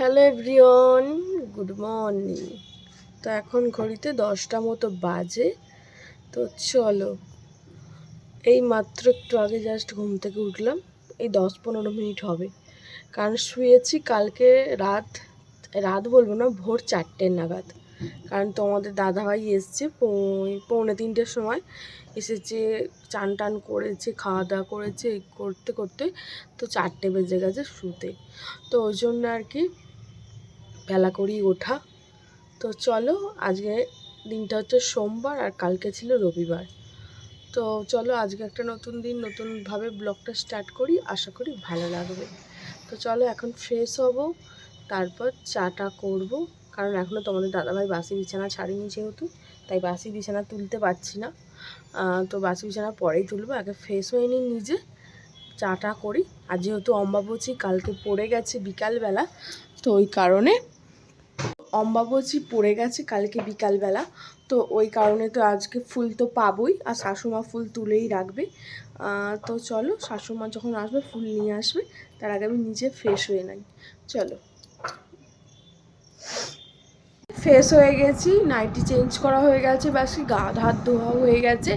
Hello everyone good morning. তো এখন ঘড়িতে দশটা মতো বাজে। তো চলো, এই মাত্র একটু আগে জাস্ট ঘুম থেকে উঠলাম, এই দশ পনেরো মিনিট হবে। কারণ শুয়েছি কালকে রাত রাত বলব না, ভোর চারটের নাগাদ। কারণ তোমাদের দাদাভাই এসছে পৌনে তিনটের সময়। এসেছে, চান টান করেছে, খাওয়া দাওয়া করেছে করতে করতে তো চারটে বেজে গেছে শুতে। তো ওই জন্য আর কি বেলা করেই ওঠা। তো চলো, আজকে দিনটা হচ্ছে সোমবার আর কালকে ছিল রবিবার। তো চলো, আজকে একটা নতুন দিন, নতুনভাবে ব্লগটা স্টার্ট করি। আশা করি ভালো লাগবে। তো চলো, এখন ফ্রেশ হব, তারপর চাটা করব। কারণ এখনও তোমাদের দাদাভাই বাসি বিছানা ছাড়িনি যেহেতু, তাই বাসি বিছানা তুলতে পারছি না। তো বাসি বিছানা পরেই তুলবো। আগে ফ্রেশ হয়ে নিই নিজে, চাটা করি। আর যেহেতু অম্বাবচি কালকে পড়ে গেছে বিকালবেলা, তো ওই কারণে অম্বাবচি পড়ে গেছে কালকে বিকালবেলা। তো ওই কারণে তো আজকে ফুল তো পাবোই আর শাশুমা ফুল তুলেই রাখবে। তো চলো শাশুমা যখন আসবে ফুল নিয়ে আসবে, তার আগে আমি নিজে ফ্রেশ হয়ে নাই। চলো। ফ্রেশ হয়ে গেছি নাইটি চেঞ্জ করা হয়ে গেছে, ব্যাস কি গা হাত ধোয়া হয়ে গেছে।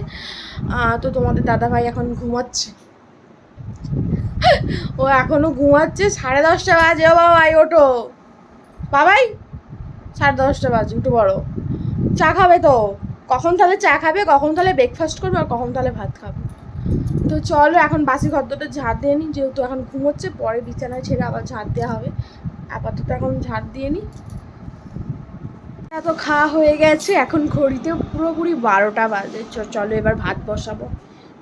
তো তোমাদের দাদাভাই এখন ঘুমাচ্ছে। ও এখনও ঘুমাচ্ছে, সাড়ে দশটা বাজে বাবাই ওঠো। বাবাই সাড়ে দশটা বাজে, উঠে বড় চা খাবে তো? কখন তাহলে চা খাবে? কখন তাহলে ব্রেকফাস্ট করবে? আর কখন তাহলে ভাত খাবে? তো চলো, এখন বাসি খদ্দরটা ঝাড় দিয়ে নিই যেহেতু এখন ঘুমোচ্ছে, পরে বিছানায় ছেড়ে আবার ঝাড় দেওয়া হবে। আপাতত এখন ঝাড় দিয়ে নিই এত খাওয়া হয়ে গেছে, এখন ঘড়িতে পুরোপুরি বারোটা বাজে। চলো এবার ভাত বসাবো।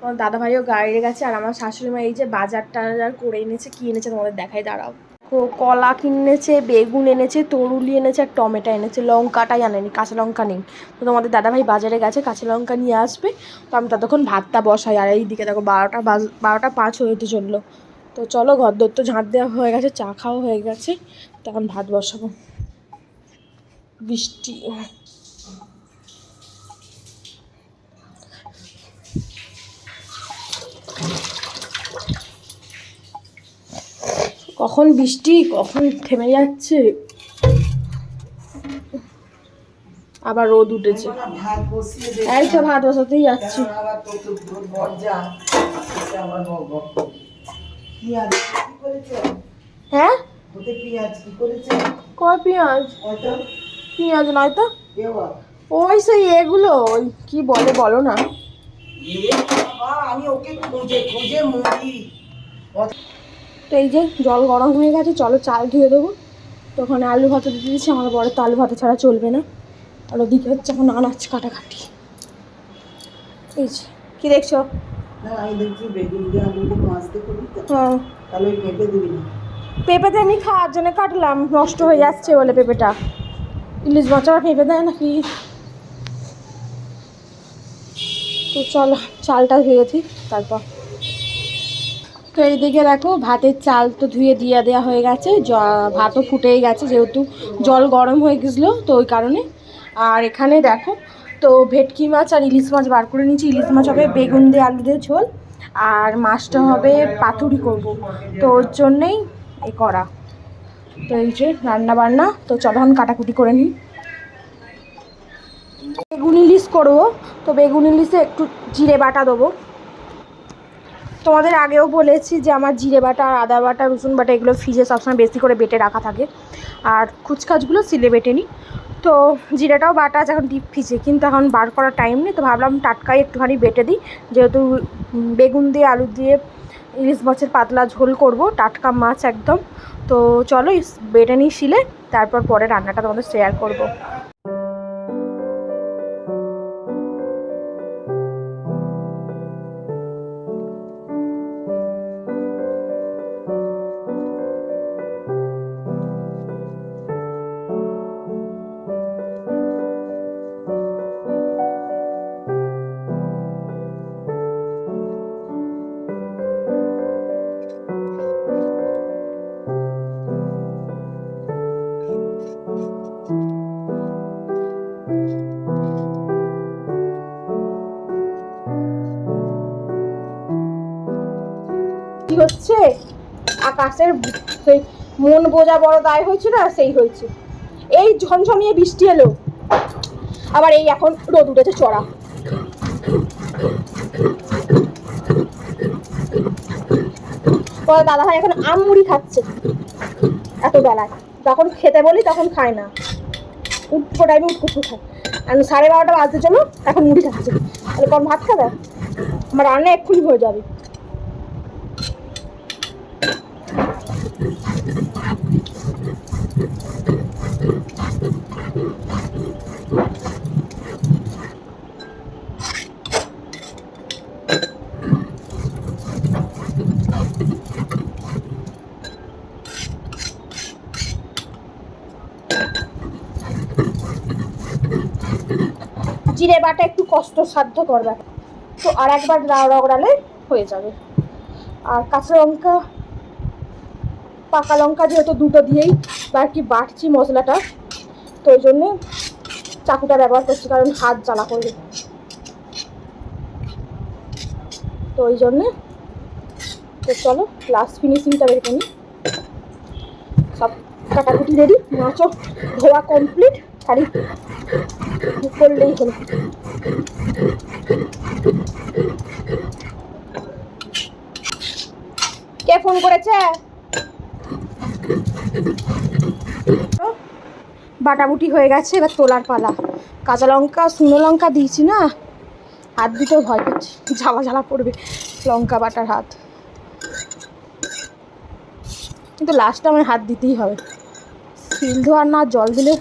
আমার দাদা ভাইও গাড়ি গেছে, আর আমার শাশুড়ি মা এই যে বাজার টাজার করে এনেছে, কি এনেছে তোমাদের দেখাই, দাঁড়াও। কলা কিনেছে, বেগুন এনেছে, তরুলি এনেছে, আর টমেটো এনেছে। লঙ্কাটাই আনেনি, কাঁচা লঙ্কা নেই। তো তোমাদের দাদাভাই বাজারে গেছে, কাঁচা লঙ্কা নিয়ে আসবে। তো আমি ততক্ষণ ভাতটা বসাই, আর এইদিকে দেখো বারোটা বাজ, বারোটা পাঁচ হইতে চলল। তো চলো, ঘর দর তো ঝাঁট দেওয়া হয়ে গেছে, চা খাওয়া হয়ে গেছে। তখন ভাত বসাবো। বৃষ্টি। কখন বৃষ্টি, কখন থেমে যাচ্ছে? আবার রোদ উঠেছে। এই তো ভাত বসাতেই যাচ্ছি। হ্যাঁ? কয় পেঁয়াজ? পেঁয়াজ নয় তো? ওই সেই এগুলো, ওই কি বলে বলো না। আমি ওকে খুঁজে খুঁজে মরি। তো এই যে জল গরম হয়ে গেছে চলো চাল ধুয়ে দেবো। তো ওখানে আলু ভাতে দিতে দিচ্ছি আমার বড় তো আলু ভাতে ছাড়া চলবে না। আর ওদিকে হচ্ছে এখন আনাজ কাটাকাটি। এই যে কি দেখছ? দিয়ে দিয়ে দিয়ে হ্যাঁ। পেঁপেতে আমি খাওয়ার জন্য কাটলাম নষ্ট হয়ে যাচ্ছে বলে পেঁপেটা। ইলিশ মাছ আর পেঁপে দেয় নাকি? তো চলো চালটা ধুয়েছি তারপর। তো এইদিকে দেখো, ভাতের চাল তো ধুয়ে দিয়ে দেওয়া হয়ে গেছে। ভাতও ফুটেই গেছে যেহেতু জল গরম হয়ে গেছিল তো ওই কারণে। আর এখানে দেখো, তো ভেটকি মাছ আর ইলিশ মাছ বার করে নিয়েছি। ইলিশ মাছ হবে বেগুন দিয়ে আলু দিয়ে ঝোল, আর মাছটা হবে পাতুরি করব। তো ওর জন্যেই এ করা। তো এই যে রান্না বান্না, তো চলো এখন কাটাকুটি করে নিই। বেগুন ইলিশ করব, তো বেগুন ইলিশে একটু জিরে বাটা দেবো। তোমাদের আগেও বলেছি যে আমার জিরে বাটা আর আদা বাটা, রসুন বাটা, এগুলো ফ্রিজে সবসময় বেশি করে বেটে রাখা থাকে। আর কুচকাচগুলো সিলে বেটে নিই। তো জিরেটাও বাটা আছে, এখন ডিপ ফ্রিজে কিন্তু এখন বার করার টাইম নেই, তো ভাবলাম টাটকাই একটুখানি বেটে দিই। যেহেতু বেগুন দিয়ে, আলু দিয়ে ইলিশ মাছের পাতলা ঝোল করব, টাটকা মাছ একদম। তো চলো, বেটে নিই শিলে, তারপর পরে রান্নাটা তোমাদের শেয়ার করব। আকাশের সেই মন বোঝা বড় দায় হয়েছিল আর সেই হয়েছে। এই ঝমঝমিয়ে বৃষ্টি এলো। আবার এই এখন রোদ উঠেছে চড়া। পরে দাদা ভাই এখন আম মুড়ি খাচ্ছে এত বেলায়। যখন খেতে বলি তখন খায় না। উঠবো টাইমে উঠকুটু খায় আর সাড়ে বারোটা বাজতে চলো, এখন মুড়ি খাচ্ছে। তাহলে কম ভাত খাবে? আমার রান্না এক্ষুনি হয়ে যাবে। জিরে বাটা একটু কষ্টসাধ্য করবে। তো আর একবার রগড়ালে হয়ে যাবে। আর কাঁচা লঙ্কা, পাকা লঙ্কা যেহেতু দুটো দিয়েই আর কি বাটছি মশলাটা, তো ওই জন্যে চাকুটা ব্যবহার করছি, কারণ হাত জ্বালা করবে তো ওই জন্যে, তো চলো লাস্ট ফিনিশিংটা বের করি। সব কাটাকুটি রেডি মাছও ধোয়া কমপ্লিট খালি করলেই হলো। কে ফোন করেছে? বাটাবুটি হয়ে গেছে, এবার তোলার পালা। কাঁচা লঙ্কা, শুকনো লঙ্কা দিয়েছি না? হাত দিতেও ভয় করছি ঝালা ঝালা পড়বে লঙ্কা বাটার হাত। কিন্তু লাস্টে আমার হাত দিতেই হবে। শিল ধোয়ার না, জল দিলে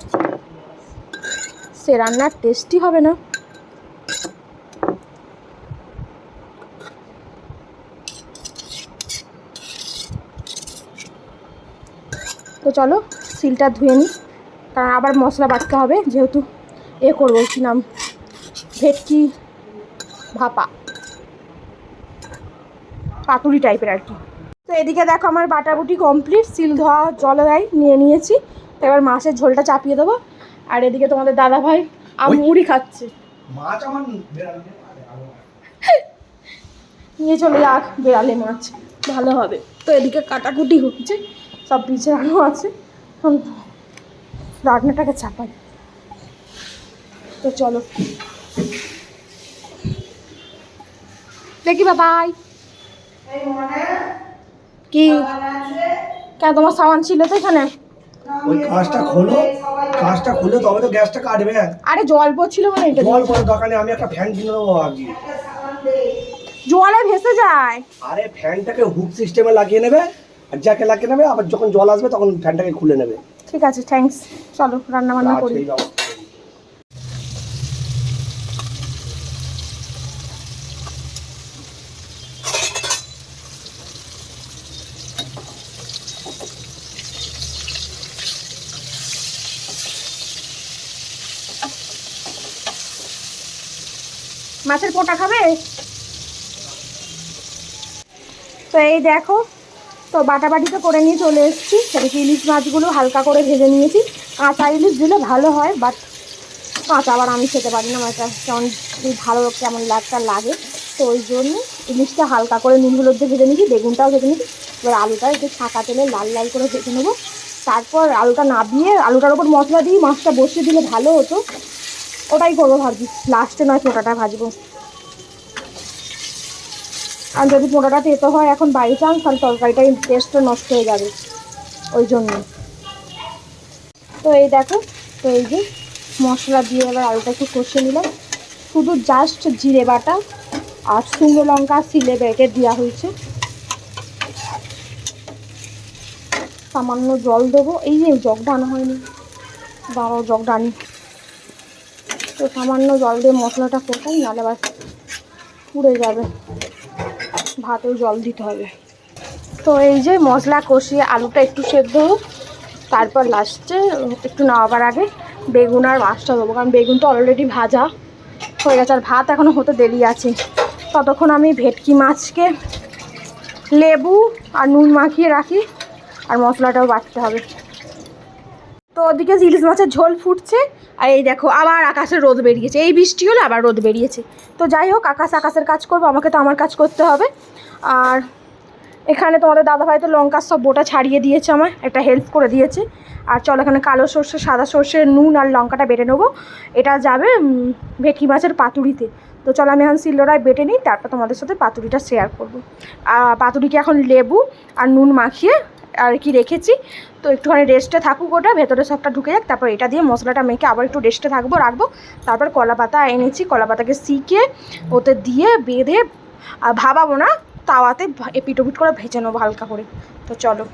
সে রান্নার টেস্টি হবে না। তো চলো, সিলটা ধুয়ে নিই কারণ আবার মশলা বাটতে হবে, যেহেতু এ করব, কি নাম? ভেটকি ভাপা। পাতুরি টাইপের আর কি। তো এদিকে দেখো আমার বাটাবুটি কমপ্লিট সিল ধোয়া, জলে দেয়, নিয়ে নিয়েছি। তো এবার মাছের ঝোলটা চাপিয়ে দেবো। আর এদিকে তোমাদের দাদা ভাই আম মুড়ি খাচ্ছে। মাছ আমার নিয়ে চলে যাক বেড়ালে মাছ ভালো হবে। তো এদিকে কাটাকুটি হচ্ছে সব বিছানো আছে। রান্নাটাকে চাপাই। তো চলো। দেখি বাবাই কি? কেন তোমার সামান ছিল তো এখানে? ওই কাঁচটা খোলো কাঁচটা খুলে তবে তো গ্যাসটা কাটবে। আরে জল পড়ছিল মানে এটা জল পড়ে দোকানে আমি একটা ফ্যান কিনে নেব আগে জলে ভেসে যায়। আরে ফ্যানটাকে হুক সিস্টেমে লাগিয়ে নেবে আর যাকে লাগিয়ে নেবে আবার যখন জল আসবে তখন ফ্যানটাকে খুলে নেবে। ঠিক আছে থ্যাঙ্কস চলো রান্না বান্না আর করি মাছের পোটা খাবে? তো এই দেখো, তো বাটাবাটি তো করে নিয়ে চলে এসেছি। সেদিকে ইলিশ মাছগুলো হালকা করে ভেজে নিয়েছি। কাঁচা ইলিশ দিলে ভালো হয় বাট কাঁচা আবার আমি খেতে পারি না কাছে কেমন ভালো কেমন লাগটা লাগে। তো ওই জন্য ইলিশটা হালকা করে নুন হলুদ দিয়ে ভেজে নিয়েছি, বেগুনটাও ভেজে নিয়েছি। এবার আলুটা একটু ছাকা তেলে লাল লাল করে ভেজে নেব। তারপর আলুটা নাবিয়ে, আলুটার ওপর মশলা দিয়ে মাছটা বসিয়ে দিলে ভালো হতো। ওটাই করব ভাবছি। লাস্টে নয় পোটাটা ভাজবো। আর যদি পোটাটা তেতো হয় এখন বাই চান্স তাহলে তরকারিটাই টেস্টটা নষ্ট হয়ে যাবে। ওই জন্য। তো এই দেখো, তো এই যে মশলা দিয়ে এবার আলুটা একটু কষে নিলাম। শুধু জাস্ট জিরে বাটা আর শুকনো লঙ্কা সিলে বেটে দেওয়া হয়েছে। সামান্য জল দেবো। এই যে জগটা আনা হয়নি। দাঁড়াও, জগটা আনি। তো সামান্য জল দিয়ে মশলাটা কোথায় নাহলে আবার পুড়ে যাবে। ভাতেও জল দিতে হবে। তো এই যে মশলা কষিয়ে আলুটা একটু সেদ্ধ হোক, তারপর লাস্টে একটু নামাবার আগে বেগুন আর মাছটা দেবো, কারণ বেগুন তো অলরেডি ভাজা হয়ে গেছে, আর ভাত এখনও হতে দেরি আছে। ততক্ষণ আমি ভেটকি মাছকে লেবু আর নুন মাখিয়ে রাখি, আর মশলাটাও বাটতে হবে। তো ওদিকে ইলিশ মাছের ঝোল ফুটছে। আর এই দেখো, আবার আকাশে রোদ বেরিয়েছে। এই বৃষ্টি হলে আবার রোদ বেরিয়েছে। তো যাই হোক, আকাশ আকাশের কাজ করব, আমাকে তো আমার কাজ করতে হবে। আর এখানে তোমাদের দাদাভাই তো লঙ্কার সব বোটা ছাড়িয়ে দিয়েছে আমার একটা হেল্প করে দিয়েছে। আর চলো এখানে কালো সর্ষে, সাদা সর্ষে, নুন আর লঙ্কাটা বেটে নেব। এটা যাবে ভেটকি মাছের পাতুরিতে তো চলো আমি এখন শিলনোড়ায় বেটে নিই, তারপর তোমাদের সাথে পাতুরিটা শেয়ার করব। আর পাতুরিকে এখন লেবু আর নুন মাখিয়ে আর কি রেখেছি। তো একটুখানি রেস্টে থাকুক ওটা, ভেতরে সবটা ঢুকে যাক, তারপর এটা দিয়ে মশলাটা মেখে আবার একটু রেস্টে থাকব, রাখব। তারপর কলা পাতা এনেছি কলা পাতাকে সিকে ওতে দিয়ে বেঁধে, আর ভাবাবো না, তাওয়াতে ভা- এপিট ওপিট করে ভেজে নেব হালকা করে। তো চলো।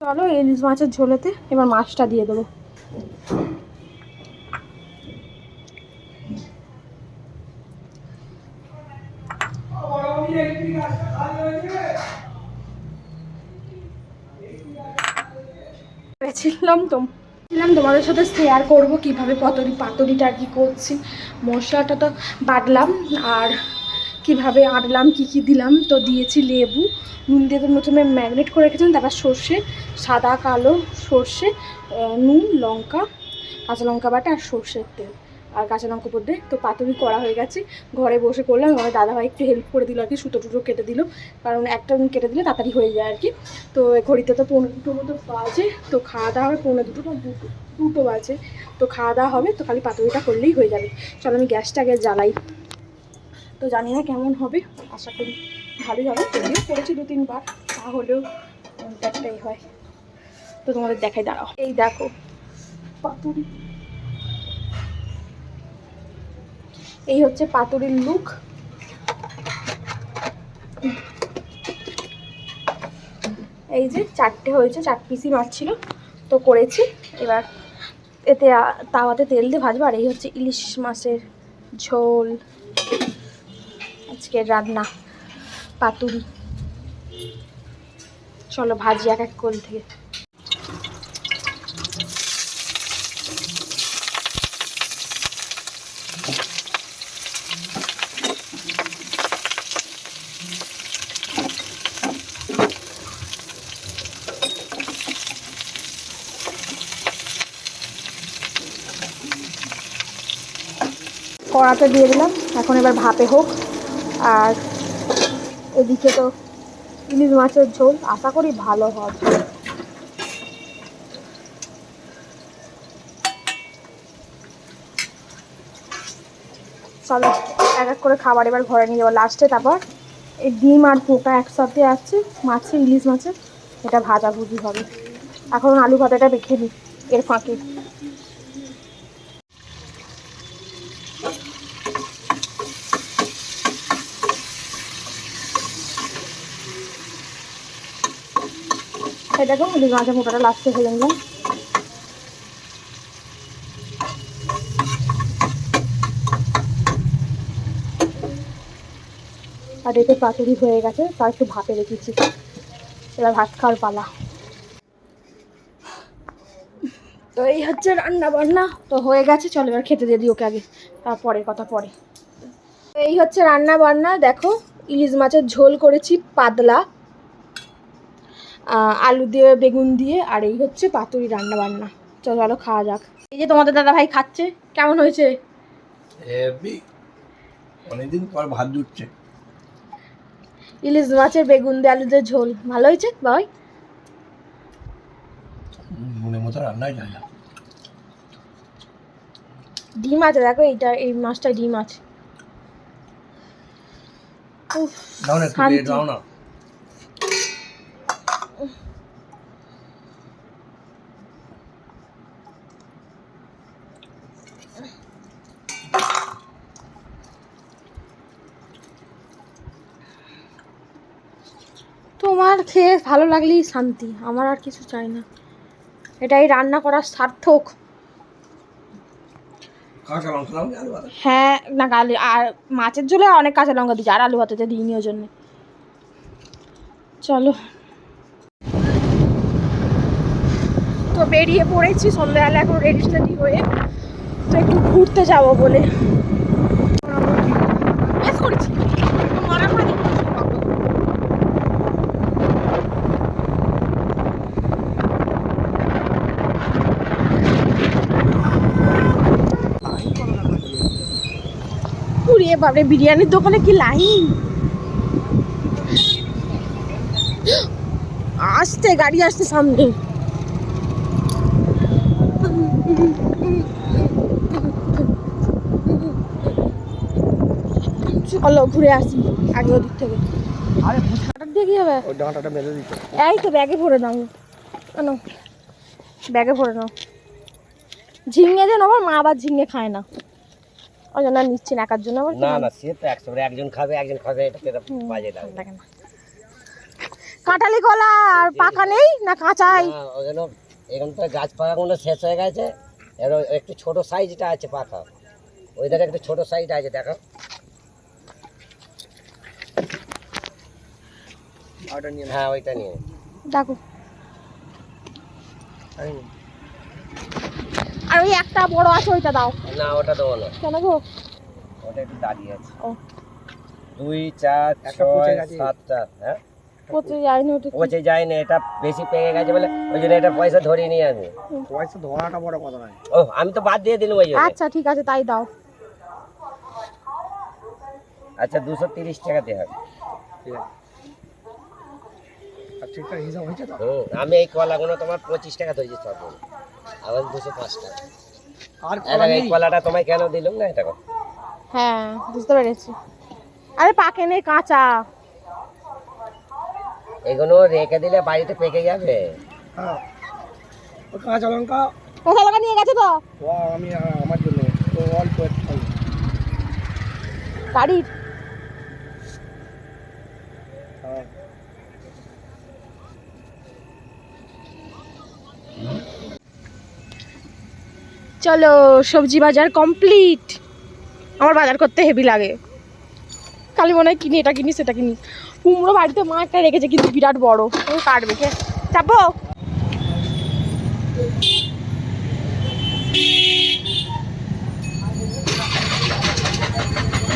চলো ইলিশ মাছের ঝোলেতে এবার মাছটা দিয়ে দেবো। ছিলাম তো ছিলাম তোমাদের সাথে শেয়ার করব কীভাবে পতরি পাতরিটা আর কি করছি। মশলাটা তো বাটলাম আর কীভাবে আটলাম, কি কি দিলাম তো দিয়েছি লেবু। নুন দিয়ে তো প্রথমে ম্যাগনেট করে রেখেছিলাম, তারপর সর্ষে, সাদা কালো সর্ষে নুন, লঙ্কা, কাঁচা লঙ্কা বাটা আর সর্ষের তেল। আর কাঁচা লঙ্কা উপর তো পাতুরি করা হয়ে গেছে। ঘরে বসে করলাম আমার দাদাভাই একটু হেল্প করে দিল আর কি, সুতো টুটো কেটে দিল। কারণ একটা কেটে দিলে তাড়াতাড়ি হয়ে যায় আর কি। তো ঘড়িতে তো পনেরো দুটো মতো বাজে, তো খাওয়া দাওয়া হবে পনেরো দুটো না দুটো দুটো বাজে। তো খাওয়া দাওয়া হবে, তো খালি পাতুরিটা করলেই হয়ে যাবে। চলো আমি গ্যাসটা আগে জ্বালাই। তো জানি না কেমন হবে, আশা করি ভালোই হবে। যদিও করেছি দু তিনবার তাহলেও একটাই হয়। তো তোমাদের দেখাই দাঁড়াও। এই দেখো পাতুরি এই হচ্ছে পাতুরির লুক। এই যে চারটে হয়েছে, চার পিসি মাছ ছিল, তো করেছি। এবার এতে তাওয়াতে তেল দিয়ে ভাজবো, আর এই হচ্ছে ইলিশ মাছের ঝোল। আজকের রান্না, পাতুরি। চলো ভাজি এক এক কোল থেকে। কড়াতে দিয়ে দিলাম। এখন এবার ভাপে হোক। আর এদিকে তো ইলিশ মাছের ঝোল। আশা করি ভালো হবে। চলো, এক এক করে খাবার এবার ঘরে নিয়ে যাব। লাস্টে তারপর এই ডিম আর পোকা একসাথে আসছে মাছে ইলিশ মাছের, এটা ভাজাভুজি হবে। এখন আলু ভাতাটা রেখে দিই এর ফাঁকে। ইলিশ মাছের মোটাটা লাস্টে ফেলে নিলাম। আর এতে পাতুরি হয়ে গেছে, তার একটু ভাপে রেখেছি। এবার ভাত খাওয়ার পালা। তো এই হচ্ছে রান্না বান্না। তো হয়ে গেছে, চলো এবার খেতে দিয়ে দিই ওকে আগে। তারপরে কথা পরে। এই হচ্ছে রান্না বান্না, দেখো, ইলিশ মাছের ঝোল করেছি পাতলা। আলু দিয়ে বেগুন দিয়ে আর এই হচ্ছে পাতুরি রান্না বান্না চলো চলো খাওয়া যাক। এই যে তোমাদের দাদা ভাই খাচ্ছে কেমন হয়েছে? অনেকদিন পর ভাত জুটছে। ইলিশ মাছের বেগুন দিয়ে আলু দিয়ে ঝোল। ভালো হয়েছে ভাই? মনে মতো রান্নাই যায় না। ডিম আছে দেখো এইটা এই মাছটা ডিম আছে। উফ, দাও না। দাও না তোমার খেয়ে ভালো লাগলেই শান্তি আমার আর কিছু চাই না। এটাই রান্না করার সার্থক। হ্যাঁ না আলু আর মাছের ঝোলে অনেক কাঁচা লঙ্কা দিচ্ছি আর আলু ভাতেতে দিইনি ওই জন্যে। চলো। তো বেরিয়ে পড়েছি সন্ধ্যাবেলা এখন রেডি সেডি হয়ে তো একটু ঘুরতে যাব বলে বেশ করেছি মারামারি করেছি বাবা। বাবরে বিরিয়ানির দোকানে কি লাইন? আসতে গাড়ি আসতে সামনে। চলো ঘুরে আসি আগে ওদিক থেকে। আরে হঠাৎ দিয়ে কি হবে? ওই ডাঁটাটা দিতে। এই তো ব্যাগে ভরে নাও। কেন ব্যাগে ভরে নাও। ঝিঙে যেন নেব মা আবার ঝিঙে খায় না। ওই জন্য নিচ্ছি না একার জন্য আবার না না সে তো একশো একজন খাবে একজন খাবে এটাকে তো বাজে লাগে না। কাঁঠালি কলা আর পাকা নেই না কাঁচাই না, ওই জন্য এখন তো গাছ পাকাগুলো শেষ হয়ে গেছে ওই একটু ছোট সাইজটা আছে পাকা। ওই দেখে একটু ছোট সাইজ আছে দেখো। ওটা নিয়ে হ্যাঁ ওইটা নিয়ে দেখো। আর ওই একটা বড় আছে ওইটা দাও। না ওটা দেবো না। কেন গো? ওটা একটু দাঁড়িয়ে আছে। ও। দুই চার ছয়। সাতটা হ্যাঁ? পচে যায়নি ওটা কি? পচে যায়নি এটা বেশি পেকে গেছে বলে ওই জন্য এটা পয়সা নিয়ে আমি। পয়সা ধরাটা বড় কথা নয়। ও আমি তো বাদ দিয়ে দিলাম ওই জন্য। আচ্ছা ঠিক আছে তাই দাও। আচ্ছা দুশো তিরিশ হবে। হিসাব হয়েছে তো? আমি এই কলাগুলো তোমার পঁচিশ টাকা ধরেছি সব। আবার দুশো পাঁচ টাকা। আর দেখো, এই কলাটা তোমায় কেন দিলাম না এটা হ্যাঁ বুঝতে পেরেছি। আরে পাকে নেই কাঁচা। এগুলো রেখে দিলে বাড়িতে পেকে যাবে। হ্যাঁ। কাঁচা লঙ্কা। কাঁচা লাগা নিয়ে গেছে তো? আমি আমার জন্য। তো অল্প একটু। চলো সবজি বাজার কমপ্লিট আমার বাজার করতে হেভি লাগে। কালি মনে হয় কিনি এটা কিনি সেটা কিনি। কুমড়ো বাড়িতে মা একটা রেখেছে কিন্তু বিরাট বড়। ও কাটবে কে? চাপো।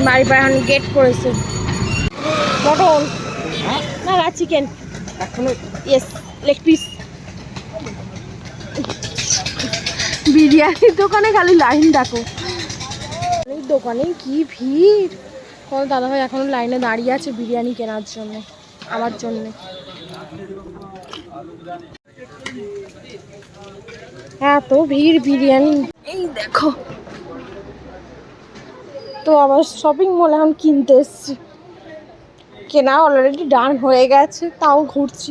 বাড়ি বাড়ি এখন গেট করেছে। মটন। না না চিকেন এখনও ইয়েস লেগ পিস বিরিয়ানির দোকানে খালি লাইন এই দোকানে কি ভিড়? কত দাদাভাই এখনও লাইনে দাঁড়িয়ে আছে বিরিয়ানি কেনার জন্য, আমার জন্য। এত ভিড় বিরিয়ানি। এই দেখো। তো আবার শপিং মল এখন কিনতে এসছি। কেনা অলরেডি ডান হয়ে গেছে, তাও ঘুরছি।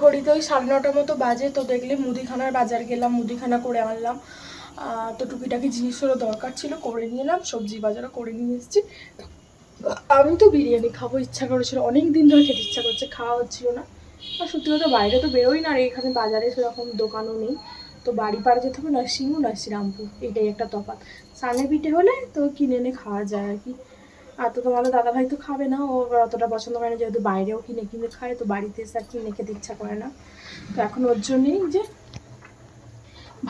ঘড়িতে ওই সাড়ে নটার মতো বাজে, তো দেখলে মুদিখানার বাজার গেলাম, মুদিখানা করে আনলাম। তো টুকিটাকি জিনিসগুলো দরকার ছিল, করে নিয়ে এলাম, সবজি বাজারও করে নিয়ে এসেছি। আমি তো বিরিয়ানি খাব, ইচ্ছা করেছিল অনেক দিন ধরে খেতে ইচ্ছা করছে, খাওয়া হচ্ছিল না। আর সত্যি কথা, বাইরে তো বেরোই না, আর এখানে বাজারে সেরকম দোকানও নেই। তো বাড়ি পাড়ে যেতে হবে নার্সিংও না শ্রীরামপুর, এটাই একটা তফাৎ। সামনে পিঠে হলে তো কিনে এনে খাওয়া যায় আর কি। আর তো তোমাদের দাদাভাই তো খাবে না, ও অতটা পছন্দ করে না, যেহেতু বাইরেও কিনে কিনে খায়, তো বাড়িতে এসে আর কিনে খেতে ইচ্ছা করে না। তো এখন ওর জন্যেই যে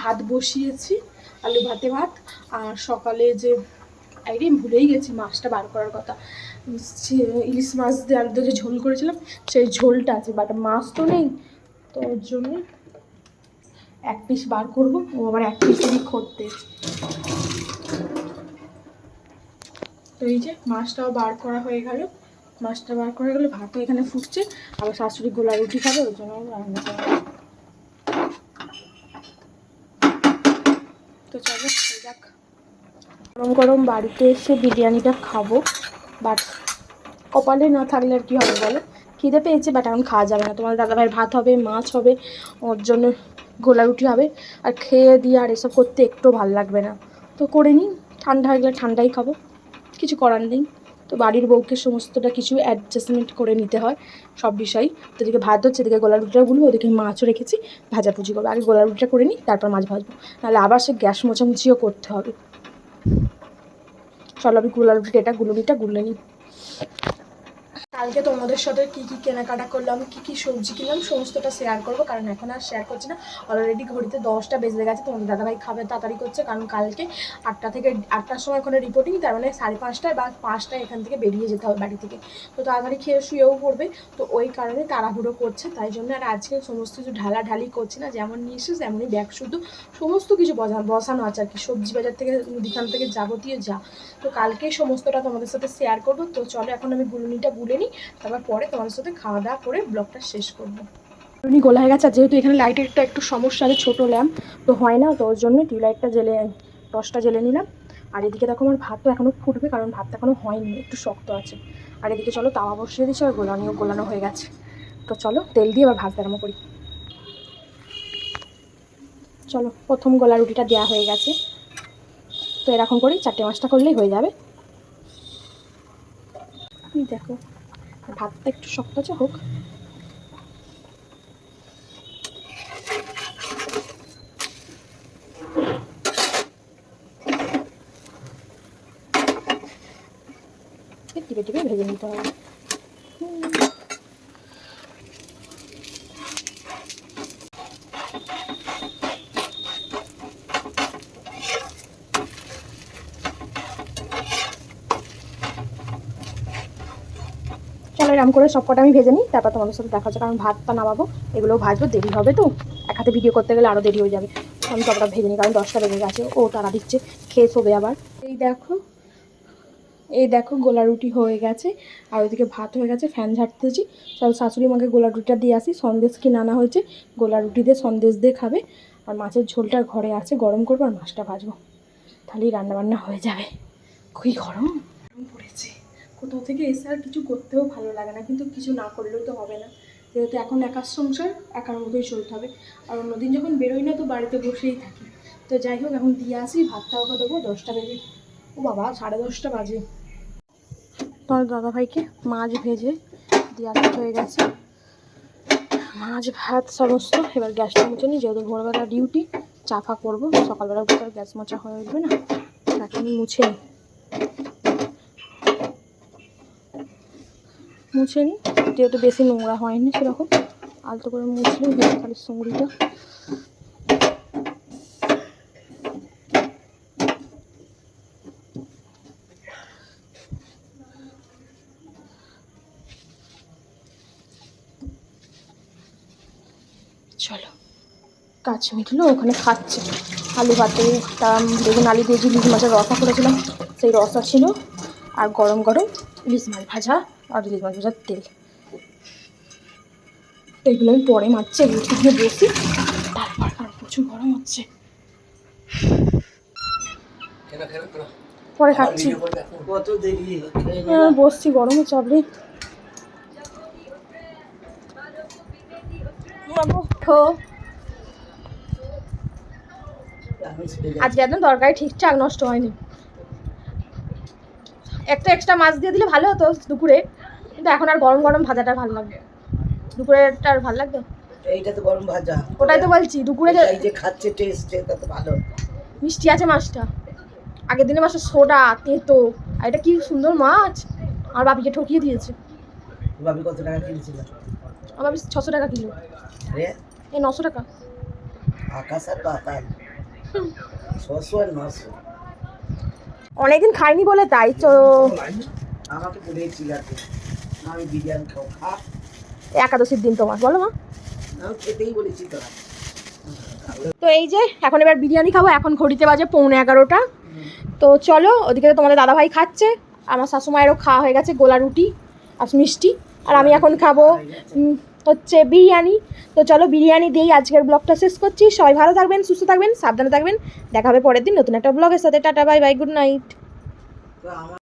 ভাত বসিয়েছি, আলু ভাতে ভাত, আর সকালে যে আইডি ভুলেই গেছি মাছটা বার করার কথা। ইলিশ মাছ দিয়ে আলু দিয়ে ঝোল করেছিলাম, সেই ঝোলটা আছে, বাট মাছ তো নেই। তো ওর জন্য এক পিস বার করব, ও আবার এক পিসেরই করতে তো এই যে মাছটাও বার করা হয়ে গেল। মাছটা বার করা গেলে ভাতও এখানে ফুটছে। আবার শাশুড়ি গোলা রুটি খাবে, ওই জন্য রান্না করা তো চলো যাক। গরম গরম বাড়িতে এসে বিরিয়ানিটা খাব। বাট কপালে না থাকলে আর কি হবে বলো? খিদে পেয়েছে, বাট এখন খাওয়া যাবে না। তোমার দাদা দাদাভাইয়ের ভাত হবে, মাছ হবে, ওর জন্য গোলা রুটি হবে। আর খেয়ে দিয়ে আর এসব করতে একটু ভালো লাগবে না। তো করে নিই, ঠান্ডা হয়ে গেলে ঠান্ডাই খাব। কিছু করার নেই। তো বাড়ির বউকে সমস্তটা কিছু অ্যাডজাস্টমেন্ট করে নিতে হয় সব বিষয় তো এদিকে ভাত হচ্ছে এদিকে গোলার রুটিটা গুলো ওদিকে মাছও রেখেছি ভাজাভুজি করব। আগে গোলার রুটিটা করে নিই, তারপর মাছ ভাজবো। নাহলে আবার সে গ্যাস মোচামুচিও করতে হবে। চলো আমি গোলার রুটিটা, এটা গুলো নিটা গুলে নিই। কালকে তোমাদের সাথে কি কি কেনাকাটা করলাম, কি কি সবজি কিনলাম, সমস্তটা শেয়ার করব, কারণ এখন আর শেয়ার করছি না। অলরেডি ঘড়িতে দশটা বেজে গেছে, তোমাদের দাদাভাই খাবে, তাড়াতাড়ি করছে, কারণ কালকে আটটা থেকে, আটটার সময় ওখানে রিপোর্টিং তার মানে সাড়ে পাঁচটায় বা পাঁচটায় এখান থেকে বেরিয়ে যেতে হবে বাড়ি থেকে। তো তাড়াতাড়ি খেয়ে শুয়েও পড়বে, তো ওই কারণে তাড়াহুড়ো করছে, তাই জন্য আর আজকে সমস্ত কিছু ঢালাঢালি করছি না, যেমন নিয়ে এসে তেমনই ব্যাগ শুধু, সমস্ত কিছু বসা- বসানো আছে আর কি, সবজি বাজার থেকে, মুদিখান থেকে যাবতীয় যা তো কালকে সমস্তটা তোমাদের সাথে শেয়ার করব। তো চলো এখন আমি গুলুনিটা গুলে নিই, তারপর পরে তোমাদের সাথে খাওয়া দাওয়া করে ব্লগটা শেষ করব। গুলুনি গোলা হয়ে গেছে, আর যেহেতু এখানে লাইটের একটা একটু সমস্যা আছে, ছোটো ল্যাম্প তো হয় না, তো ওর জন্য টিউব লাইটটা জেলে টসটা জেলে নিলাম। আর এদিকে দেখো আমার ভাত তো এখনও ফুটবে, কারণ ভাতটা এখনও হয়নি, একটু শক্ত আছে। আর এদিকে চলো তাওয়া বসিয়ে দিচ্ছি আর গোলানিও গোলানো হয়ে গেছে। তো চলো তেল দিয়ে আবার ভাত আরম্ভ করি। চলো, প্রথম গোলা রুটিটা দেওয়া হয়ে গেছে। তো এরকম করেই চারটে মাছটা করলেই হয়ে যাবে। দেখো, ভাতটা একটু শক্ত আছে, হোক। টিপে টিপে ভেজে নিতে হবে। চলো এরকম করে সব কটা আমি ভেজে নিই, তারপর তোমাদের সাথে দেখা হচ্ছে, কারণ ভাতটা নামাবো, এগুলোও ভাজবো, দেরি হবে তো। এক হাতে ভিডিও করতে গেলে আরও দেরি হয়ে যাবে। আমি সবটা ভেজে নিই, কারণ দশটা বেজে গেছে, ও তারা দিচ্ছে, খেয়ে শোবে আবার। এই দেখো এই দেখো গোলা রুটি হয়ে গেছে, আর ওইদিকে ভাত হয়ে গেছে, ফ্যান ঝাড়তেছি। চল শাশুড়ি মাকে গোলা রুটিটা দিয়ে আসি, সন্দেশ কিনে আনা হয়েছে, গোলা রুটি দিয়ে সন্দেশ দিয়ে খাবে। আর মাছের ঝোলটা ঘরে আছে, গরম করব আর মাছটা ভাজবো। তাহলেই রান্নাবান্না হয়ে যাবে। খুবই গরম। গরম পড়েছে। কোথাও থেকে এসে আর কিছু করতেও ভালো লাগে না, কিন্তু কিছু না করলেও তো হবে না। যেহেতু এখন একার সংসার, একার মতোই চলতে হবে। আর অন্যদিন যখন বেরোই না, তো বাড়িতে বসেই থাকি। তো যাই হোক, এখন দিয়ে আসি ভাতটা ওকে দেবো, দশটা বেজে। ও বাবা, সাড়ে দশটা বাজে। তোমার দাদা ভাইকে মাছ ভেজে দেওয়া হয়ে গেছে। মাছ, ভাত সমস্ত, এবার গ্যাসটা মুছে নিই, যেহেতু ভোরবেলা ডিউটি চাফা করব, সকালবেলা গ্যাস মোছা হয়ে উঠবে না, তাকে আমি মুছে নিই। মুছে নিই যেহেতু বেশি নোংরা হয়নি সেরকম। আলতো করে মুছলেই হয়ে খালি সুঁড়িটা চলো। কাজ মিটলো, ওখানে খাচ্ছে। আলু ভাতে বেগুন, আলু দিয়ে যে ইলিশ মাছের রসা করেছিলাম, সেই রসা ছিল। আর গরম গরম ইলিশ মাছ ভাজা। আর ইলিশ মাছ ভাজার তেল। এগুলো আমি পরে মারছি এগুলো দিয়ে বসি। তারপর কারণ প্রচুর গরম হচ্ছে। পরে খাচ্ছি। হ্যাঁ, বসছি গরম ছেড়ে যাচ্ছি। আজকে একদম তরকারি ঠিকঠাক নষ্ট হয়নি। একটা এক্সট্রা মাছ দিয়ে দিলে ভালো হতো দুপুরে। কিন্তু এখন আর গরম গরম ভাজাটা ভালো লাগবে দুপুরেরটা আর ভালো লাগতো এইটা তো গরম ভাজা। ওটাই তো বলছি দুপুরে এই যে খাচ্ছে টেস্ট এটা তো ভালো। মিষ্টি আছে মাছটা। আগের দিনে মাছটা সোডা তেতো আর এটা কি সুন্দর মাছ। আমার বাপিকে ঠকিয়ে দিয়েছে। ভাবি কত টাকা কিনেছিল? আমার বেশ ছশো টাকা কিলো। রে এই নশো টাকা। আকাশ আর পাতাল। ছশো আর নশো। অনেকদিন খাইনি বলে তাই তো আমাকে বলেছিল আর আমি বিরিয়ানি খাও খা। একাদশীর দিন তোমার বলো মা। খেতেই বলেছি তোরা। তো এই যে এখন এবার বিরিয়ানি খাব এখন ঘড়িতে বাজে পৌনে এগারোটা। তো চলো ওদিকে তো তোমাদের দাদাভাই খাচ্ছে আমার শাশুমায়েরও খাওয়া হয়ে গেছে গোলা রুটি আর মিষ্টি। আর আমি এখন খাব হচ্ছে বিরিয়ানি। তো চলো বিরিয়ানি দিয়েই আজকের ব্লগটা শেষ করছি। সবাই ভালো থাকবেন সুস্থ থাকবেন সাবধানে থাকবেন। দেখা হবে পরের দিন নতুন একটা ব্লগের সাথে। Tata bye bye good night. তো